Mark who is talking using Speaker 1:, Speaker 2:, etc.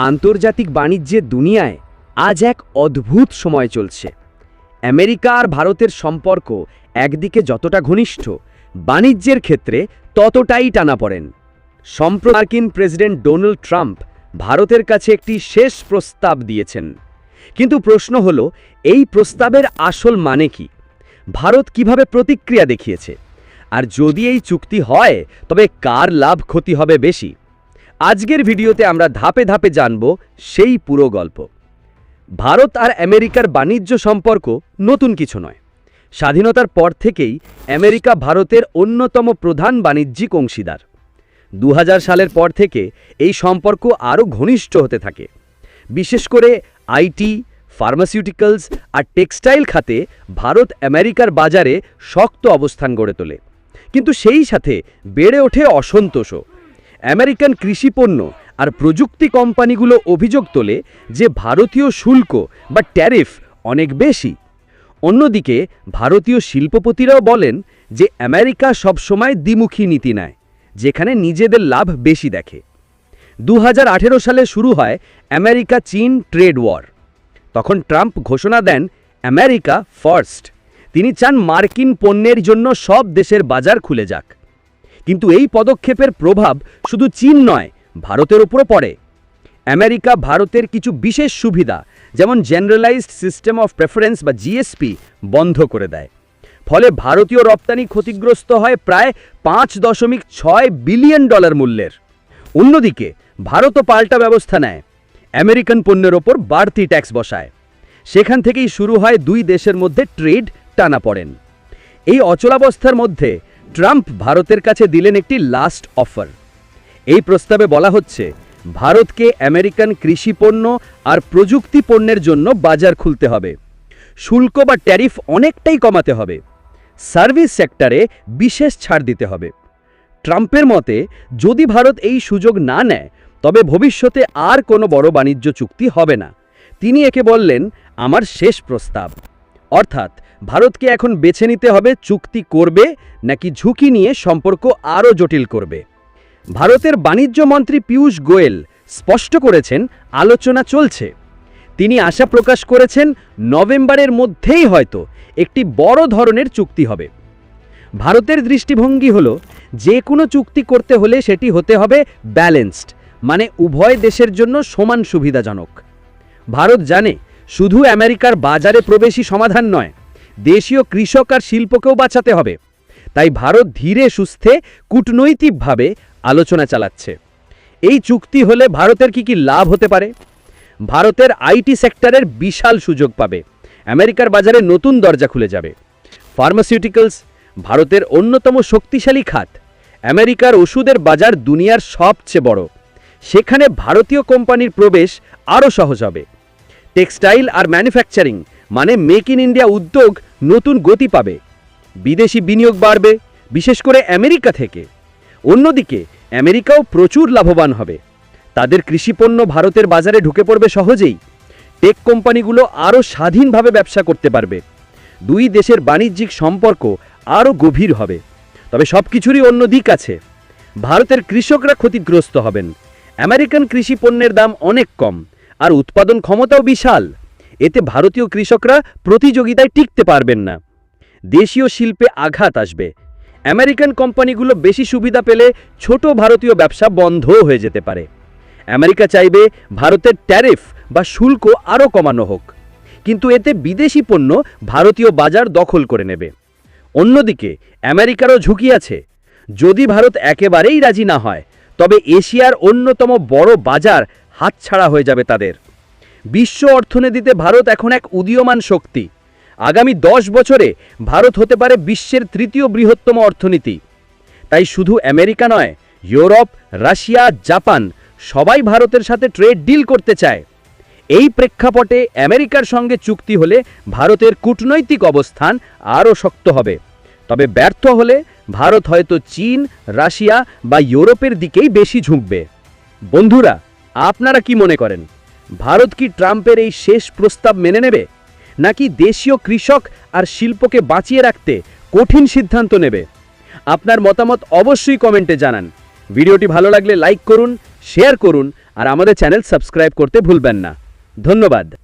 Speaker 1: আন্তর্জাতিক বাণিজ্যের দুনিয়ায় আজ এক অদ্ভুত সময় চলছে। আমেরিকা আর ভারতের সম্পর্ক একদিকে যতটা ঘনিষ্ঠ, বাণিজ্যের ক্ষেত্রে ততটাই টানা টানাপড়েন সম্প্রদার্কিন প্রেসিডেন্ট ডোনাল্ড ট্রাম্প ভারতের কাছে একটি শেষ প্রস্তাব দিয়েছেন। কিন্তু প্রশ্ন হল, এই প্রস্তাবের আসল মানে কি? ভারত কীভাবে প্রতিক্রিয়া দেখিয়েছে? আর যদি এই চুক্তি হয়, তবে কার লাভ ক্ষতি হবে বেশি? আজকের ভিডিওতে আমরা ধাপে ধাপে জানব সেই পুরো গল্প। ভারত আর আমেরিকার বাণিজ্য সম্পর্ক নতুন কিছু নয়। স্বাধীনতার পর থেকেই আমেরিকা ভারতের অন্যতম প্রধান বাণিজ্যিক অংশীদার। দু হাজার সালের পর থেকে এই সম্পর্ক আরও ঘনিষ্ঠ হতে থাকে। বিশেষ করে আইটি, ফার্মাসিউটিক্যালস আর টেক্সটাইল খাতে ভারত আমেরিকার বাজারে শক্ত অবস্থান গড়ে তোলে। কিন্তু সেই সাথে বেড়ে ওঠে অসন্তোষও। আমেরিকান কৃষিপণ্য আর প্রযুক্তি কোম্পানিগুলো অভিযোগ তোলে যে ভারতীয় শুল্ক বা ট্যারিফ অনেক বেশি। অন্যদিকে ভারতীয় শিল্পপতিরাও বলেন যে আমেরিকা সবসময় দ্বিমুখী নীতি নেয়, যেখানে নিজেদের লাভ বেশি দেখে। দু হাজার আঠেরো সালে শুরু হয় আমেরিকা চীন ট্রেড ওয়ার। তখন ট্রাম্প ঘোষণা দেন, আমেরিকা ফার্স্ট। তিনি চান মার্কিন পণ্যের জন্য সব দেশের বাজার খুলে যাক। কিন্তু এই পদক্ষেপের প্রভাব শুধু চীন নয়, ভারতের উপরও পড়ে। আমেরিকা, ভারতের কিছু বিশেষ সুবিধা, যেমন জেনারেলাইজড সিস্টেম অফ প্রেফারেন্স বা জিএসপি বন্ধ করে দেয়। ফলে ভারতীয় রপ্তানি ক্ষতিগ্রস্ত হয় প্রায় পাঁচ দশমিক ছয় বিলিয়ন ডলার মূল্যের। অন্যদিকে, ভারতও পাল্টা ব্যবস্থা নেয়। আমেরিকান পণ্যের ওপর বাড়তি ট্যাক্স বসায়। সেখান থেকেই শুরু হয় দুই দেশের মধ্যে ট্রেড টানা পড়েন। এই অচলাবস্থার মধ্যে ট্রাম্প ভারতের কাছে দিলেন একটি লাস্ট অফার এই প্রস্তাবে বলা হচ্ছে, ভারতকে আমেরিকান কৃষি পণ্য আর প্রযুক্তি পণ্যের জন্য বাজার খুলতে হবে। শুল্ক বা ট্যারিফ অনেকটাই কমাতে হবে। সার্ভিস সেক্টরে বিশেষ ছাড় দিতে হবে। ট্রাম্পের মতে, যদি ভারত এই সুযোগ না নেয়, তবে ভবিষ্যতে আর কোনো বড় বাণিজ্য চুক্তি হবে না। তিনি একে বললেন, আমার শেষ প্রস্তাব। অর্থাৎ ভারতকে এখন বেছে নিতে হবে চুক্তি করবে নাকি ঝুঁকি নিয়ে সম্পর্ক আরও জটিল করবে। ভারতের বাণিজ্য মন্ত্রী পীয়ূষ গোয়েল স্পষ্ট করেছেন, আলোচনা চলছে। তিনি আশা প্রকাশ করেছেন, নভেম্বরের মধ্যেই হয়তো একটি বড় ধরনের চুক্তি হবে। ভারতের দৃষ্টিভঙ্গি হল, যে কোনো চুক্তি করতে হলে সেটি হতে হবে ব্যালেন্সড মানে উভয় দেশের জন্য সমান সুবিধাজনক। ভারত জানে, শুধু আমেরিকার বাজারে প্রবেশই সমাধান নয় দেশীয় কৃষক আর শিল্পকেও বাঁচাতে হবে। তাই ভারত ধীরে সুস্থে, কূটনৈতিকভাবে আলোচনা চালাচ্ছে। এই চুক্তি হলে ভারতের কি কি লাভ হতে পারে? ভারতের আইটি সেক্টরের বিশাল সুযোগ পাবে। আমেরিকার বাজারে নতুন দরজা খুলে যাবে। ফার্মাসিউটিক্যালস, ভারতের অন্যতম শক্তিশালী খাত। আমেরিকার ওষুধের বাজার দুনিয়ার সবচেয়ে বড়। সেখানে ভারতীয় কোম্পানির প্রবেশ আরও সহজ হবে। টেক্সটাইল আর ম্যানুফ্যাকচারিং মানে মেক ইন ইন্ডিয়া উদ্যোগ নতুন গতি পাবে। বিদেশি বিনিয়োগ বাড়বে, বিশেষ করে আমেরিকা থেকে। অন্যদিকে, আমেরিকাও প্রচুর লাভবান হবে। তাদের কৃষিপণ্য ভারতের বাজারে ঢুকে পড়বে সহজেই। টেক কোম্পানিগুলো আরও স্বাধীনভাবে ব্যবসা করতে পারবে। দুই দেশের বাণিজ্যিক সম্পর্ক আরও গভীর হবে। তবে সব কিছুরই অন্য দিক আছে। ভারতের কৃষকরা ক্ষতিগ্রস্ত হবেন। আমেরিকান কৃষি পণ্যের দাম অনেক কম, আর উৎপাদন ক্ষমতাও বিশাল। এতে ভারতীয় কৃষকরা প্রতিযোগিতায় টিকতে পারবেন না। দেশীয় শিল্পে আঘাত আসবে। আমেরিকান কোম্পানিগুলো বেশি সুবিধা পেলে ছোট ভারতীয় ব্যবসা বন্ধও হয়ে যেতে পারে। আমেরিকা চাইবে ভারতের ট্যারিফ বা শুল্ক আরও কমানো হোক। কিন্তু এতে বিদেশি পণ্য ভারতীয় বাজার দখল করে নেবে। অন্যদিকে, আমেরিকারও ঝুঁকি আছে। যদি ভারত একেবারেই রাজি না হয়, তবে এশিয়ার অন্যতম বড় বাজার হাতছাড়া হয়ে যাবে তাদের। বিশ্ব অর্থনীতিতে ভারত এখন এক উদীয়মান শক্তি। আগামী দশ বছরে ভারত হতে পারে বিশ্বের তৃতীয় বৃহত্তম অর্থনীতি। তাই শুধু আমেরিকা নয়, ইউরোপ, রাশিয়া, জাপান সবাই ভারতের সাথে ট্রেড ডিল করতে চায়। এই প্রেক্ষাপটে আমেরিকার সঙ্গে চুক্তি হলে ভারতের কূটনৈতিক অবস্থান আরও শক্ত হবে। তবে ব্যর্থ হলে ভারত হয়তো চীন, রাশিয়া বা ইউরোপের দিকেই বেশি ঝুঁকবে। বন্ধুরা, আপনারা কি মনে করেন? ভারত কি ট্রাম্পের এই শেষ প্রস্তাব মেনে নেবে? নাকি দেশীয় কৃষক আর শিল্পকে বাঁচিয়ে রাখতে কঠিন সিদ্ধান্ত নেবে? আপনার মতামত অবশ্যই কমেন্টে জানান। ভিডিওটি ভালো লাগলে লাইক করুন, শেয়ার করুন, আর আমাদের চ্যানেল সাবস্ক্রাইব করতে ভুলবেন না। ধন্যবাদ।